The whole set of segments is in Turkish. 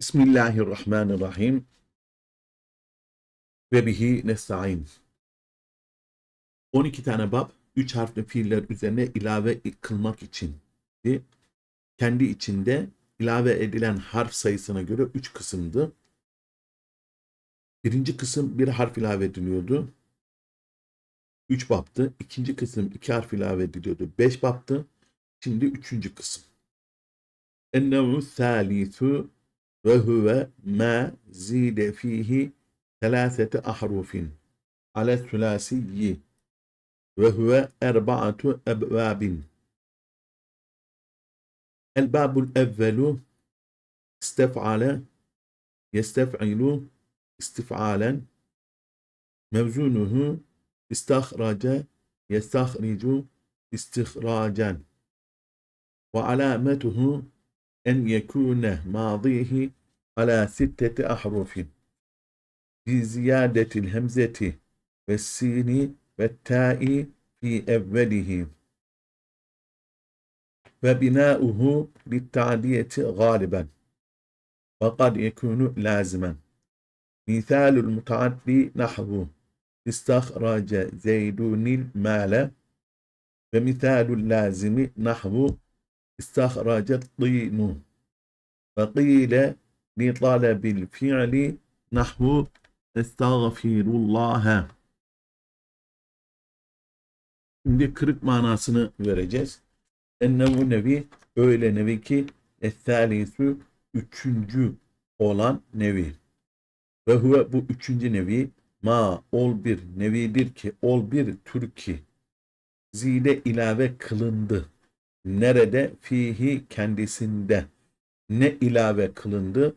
Bismillahirrahmanirrahim. Ve bihi nesta'in. 12 tane bab, 3 harfli fiiller üzerine ilave kılmak için. Kendi içinde ilave edilen harf sayısına göre 3 kısımdı. Birinci kısım bir harf ilave ediliyordu. 3 baptı. İkinci kısım 2 harf ilave ediliyordu. 5 baptı. Şimdi üçüncü kısım. Ennehu thalithu ve huve ma zide fihi selasete ahrufin ale sülasiyyi ve huve erba'atu ebvabin. El babul evvelu istef'ale yestef'ilu istif'alen mevzunuhu istahrace yestahricu istihracen ve alametuhu en yekune madihi ala sitteti ahrufin bi ziyadetil hemzeti ve sini ve ta'i fi evvelihi ve binauhu litta'diyeti galiben ve kad yekunu lazimen tînu ve qîle li talebil fi'li nahvu estağfirullâhe Şimdi kırık manasını vereceğiz. Ennevu nevi öyle nevi ki ethâlisü üçüncü olan nevi. Ve huve bu üçüncü nevi ma ol bir nevidir ki ol bir türki zile ilave kılındı. Nerede? Fihi kendisinde. Ne ilave kılındı?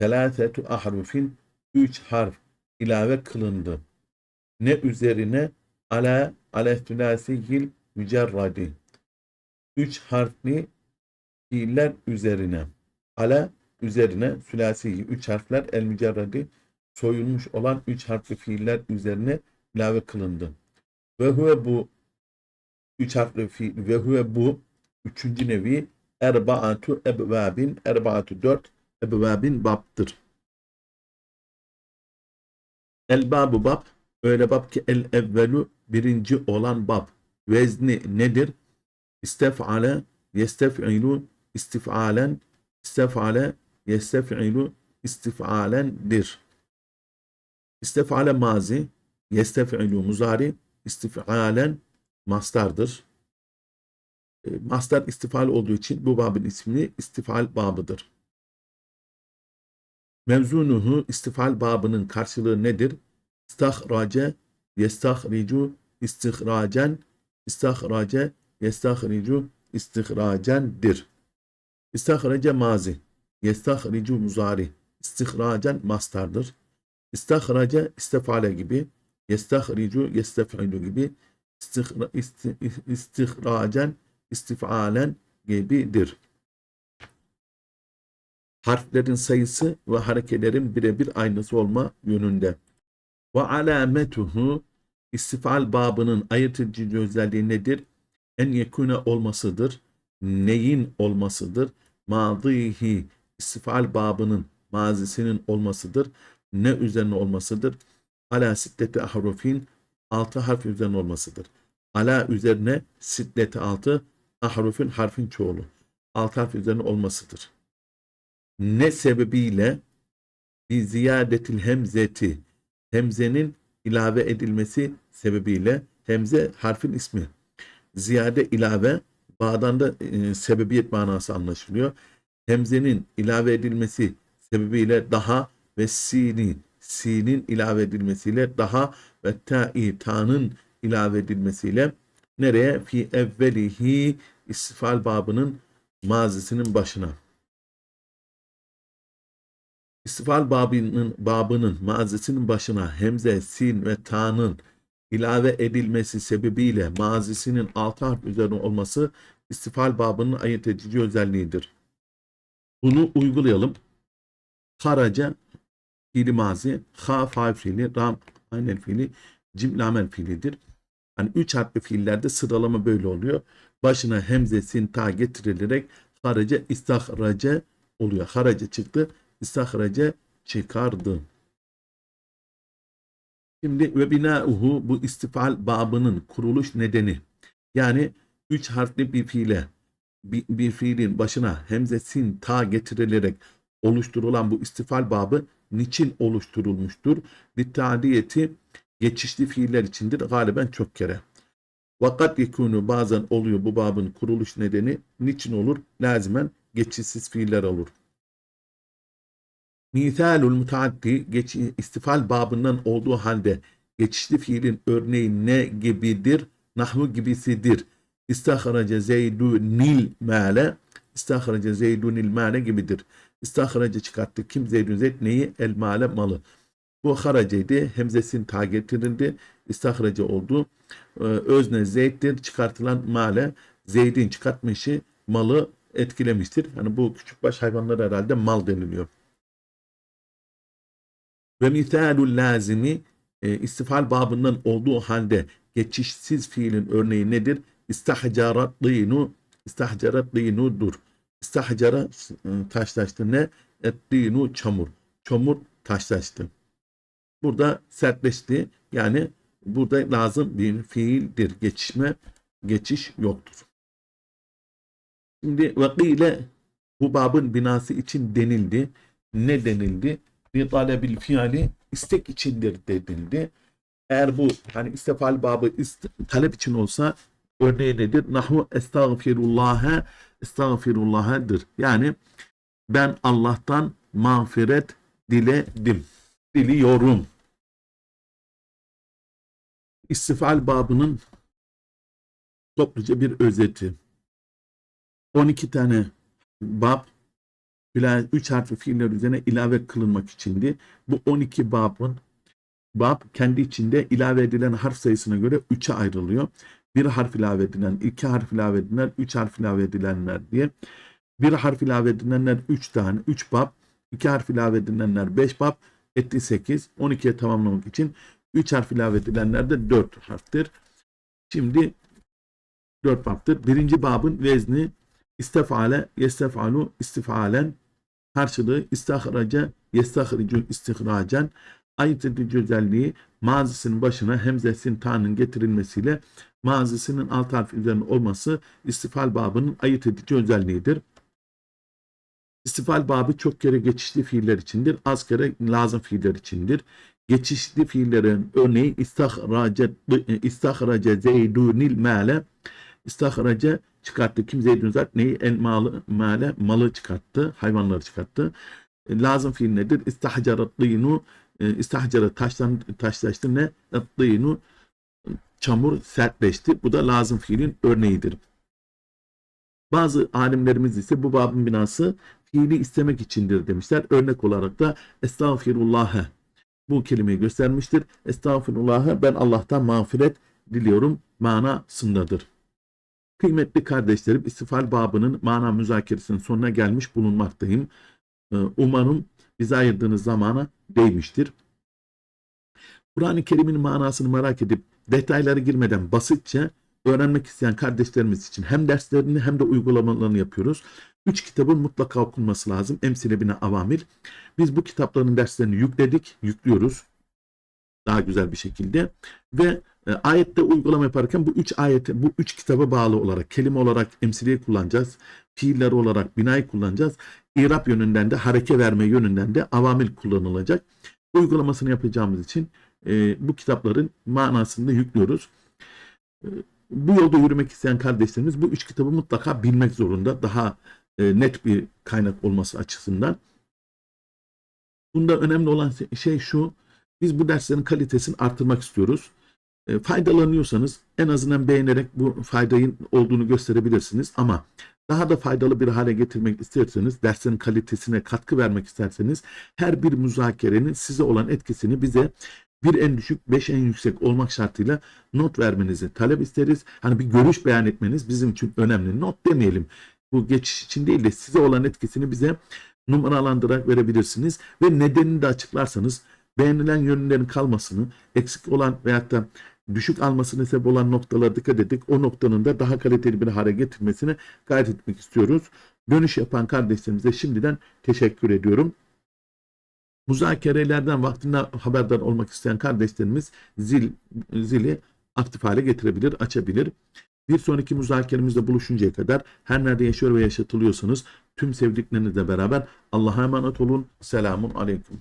Selâsetu ahrufin üç harf ilave kılındı. Ne üzerine? Ala alestülâsiyil mücerradi. Üç harfli fiiller üzerine. Ala üzerine sülasi üç harfler el mücerradi soyulmuş olan üç harfli fiiller üzerine ilave kılındı. Ve huve bu üç harfli fiil ve huve bu üçüncü nevi erbaatu ebvabin erbaatu dört ebvabin babdır. El babu bab öyle bab ki el evvelu birinci olan bab vezni nedir? İstef'ale yestef'ilu istif'alen istef'ale yestef'ilu istif'alendir. İstef'ale mazi yestef'ilu muzari istif'alen mastardır. E, mastar istifal olduğu için bu babın ismini istifal babıdır. Mevzunuhu istifal babının karşılığı nedir? İstahrace, yestahricu, istihracen, istahrace, yestahricu, istihracendir. İstahrace mazi, yestahricu muzari, istihracen mastardır. İstahrace istifale gibi, yestahricu, yestef'ilu gibi, istihra, isti, istifalen gibidir. Harflerin sayısı ve harekelerin birebir aynısı olma yönünde. Ve alametuhu istifal babının ayırt edici özelliği nedir? En yekune olmasıdır. Neyin olmasıdır? Madihi istifal babının mazisinin olmasıdır. Ne üzerine olmasıdır? Ala sitteti ahrufin altı harf üzerine olmasıdır. Ala üzerine siddeti altı ahrufun harfin çoğulu. Alt harf üzerine olmasıdır. Ne sebebiyle bir ziyadetil hemzeti hemzenin ilave edilmesi sebebiyle hemze harfin ismi. Ziyade ilave bağdan da e, sebebiyet manası anlaşılıyor. Hemzenin ilave edilmesi sebebiyle daha ve sini sinin ilave edilmesiyle daha ve ta'i ta'nın ilave edilmesiyle nereye? Fi evvelihi istifal babının mazisinin başına. İstifal babının, babının mazisinin başına hemze, sin ve ta'nın ilave edilmesi sebebiyle mazisinin altı harf üzerine olması istifal babının ayırt edici özelliğidir. Bunu uygulayalım. Karaca fiili mazi, ha fail fiili, ram aynel fiili, cim fiilidir. Hani üç harfli fiillerde sıralama böyle oluyor. Başına hemze, sin, ta getirilerek harace, istahrace oluyor. Harace çıktı, İstahrace çıkardı. Şimdi ve binauhu bu istifal babının kuruluş nedeni. Yani üç harfli bir fiile bir, bir fiilin başına hemze sin ta getirilerek oluşturulan bu istifal babı niçin oluşturulmuştur? Littadiyeti geçişli fiiller içindir galiben çok kere. Vakat yekunu bazen oluyor bu babın kuruluş nedeni niçin olur? Lazimen geçişsiz fiiller olur. Mithalul mutaaddi geç, istifal babından olduğu halde geçişli fiilin örneği ne gibidir? Nahvu gibisidir. İstahrace zeydunil male İstahrace zeydunil male gibidir. İstahrace çıkarttı. Kim zeydun zeyd neyi? El male malı. Bu haraceydi. Hemzesin ta getirildi. İstahrace oldu. Ee, özne zeyddir. Çıkartılan male zeydin çıkartmışı malı etkilemiştir. Hani bu küçük baş hayvanlar herhalde mal deniliyor. Ve mithalul lazimi e, istifal babından olduğu halde geçişsiz fiilin örneği nedir? İstahcarat dînu istahcarat dînudur. İstahcara e, taşlaştı ne? Ettînu çamur. Çamur taşlaştı. Burada sertleşti. Yani burada lazım bir fiildir. Geçişme, geçiş yoktur. Şimdi vakile bu babın binası için denildi. Ne denildi? Bir talebil fiili istek içindir denildi. Eğer bu hani istifal babı ist- talep için olsa örneği nedir? Nahu estağfirullah'a estağfirullah'dır. Yani ben Allah'tan mağfiret diledim. Diliyorum. İstifal babının topluca bir özeti. 12 tane bab bila 3 harfli fiiller üzerine ilave kılınmak içindi. Bu 12 babın bab kendi içinde ilave edilen harf sayısına göre 3'e ayrılıyor. Bir harf ilave edilen, iki harf ilave edilen, üç harf ilave edilenler diye. Bir harf ilave edilenler 3 tane, 3 bab. iki harf ilave edilenler 5 bab. Etti 8. 12'ye tamamlamak için 3 harf ilave edilenler de 4 harftir. Şimdi 4 babdır. Birinci babın vezni istefale, yestefalu, istifalen karşılığı istahraca, yestahricu, istihracen ayırt edici özelliği mazisinin başına hemzesin ta'nın getirilmesiyle mazisinin alt harf üzerine olması istifal babının ayırt edici özelliğidir. İstifal babı çok kere geçişli fiiller içindir. Az kere lazım fiiller içindir. Geçişli fiillerin örneği istahrace, istahrace zeydunil male istahrace çıkarttı. Kim zeydun zat neyi? El malı, male malı çıkarttı. Hayvanları çıkarttı. E, lazım fiil nedir? İstahcarat dînu e, istahcara taşlan, taşlaştı ne? Dînu çamur sertleşti. Bu da lazım fiilin örneğidir. Bazı alimlerimiz ise bu babın binası fiili istemek içindir demişler. Örnek olarak da estağfirullah'a bu kelimeyi göstermiştir. Estağfirullah'a ben Allah'tan mağfiret diliyorum manasındadır. Kıymetli kardeşlerim istifal babının mana müzakeresinin sonuna gelmiş bulunmaktayım. Ee, Umarım bize ayırdığınız zamana değmiştir. Kur'an-ı Kerim'in manasını merak edip detaylara girmeden basitçe öğrenmek isteyen kardeşlerimiz için hem derslerini hem de uygulamalarını yapıyoruz. Üç kitabın mutlaka okunması lazım. Emsile bine avamil. Biz bu kitapların derslerini yükledik, yüklüyoruz. Daha güzel bir şekilde. Ve e, ayette uygulama yaparken bu üç ayete, bu üç kitaba bağlı olarak kelime olarak emsiliyi kullanacağız. Fiiller olarak binayı kullanacağız. İrab yönünden de hareke verme yönünden de avamil kullanılacak. Uygulamasını yapacağımız için e, bu kitapların manasını yüklüyoruz. E, bu yolda yürümek isteyen kardeşlerimiz bu üç kitabı mutlaka bilmek zorunda. Daha e, net bir kaynak olması açısından. Bunda önemli olan şey şu. Biz bu derslerin kalitesini artırmak istiyoruz. E, faydalanıyorsanız en azından beğenerek bu faydayın olduğunu gösterebilirsiniz. Ama daha da faydalı bir hale getirmek isterseniz, derslerin kalitesine katkı vermek isterseniz her bir müzakerenin size olan etkisini bize bir en düşük, beş en yüksek olmak şartıyla not vermenizi talep isteriz. Hani bir görüş beyan etmeniz bizim için önemli. Not demeyelim. Bu geçiş için değil de size olan etkisini bize numaralandırarak verebilirsiniz. Ve nedenini de açıklarsanız beğenilen yönlerin kalmasını, eksik olan veyahut da düşük almasına sebep olan noktalara dikkat edip o noktanın da daha kaliteli bir hale getirmesine gayret etmek istiyoruz. Dönüş yapan kardeşlerimize şimdiden teşekkür ediyorum. Muzakerelerden vaktinde haberdar olmak isteyen kardeşlerimiz zil zili aktif hale getirebilir, açabilir. Bir sonraki muzakeremizde buluşuncaya kadar her nerede yaşıyor ve yaşatılıyorsanız tüm sevdiklerinizle beraber Allah'a emanet olun. Selamun aleyküm.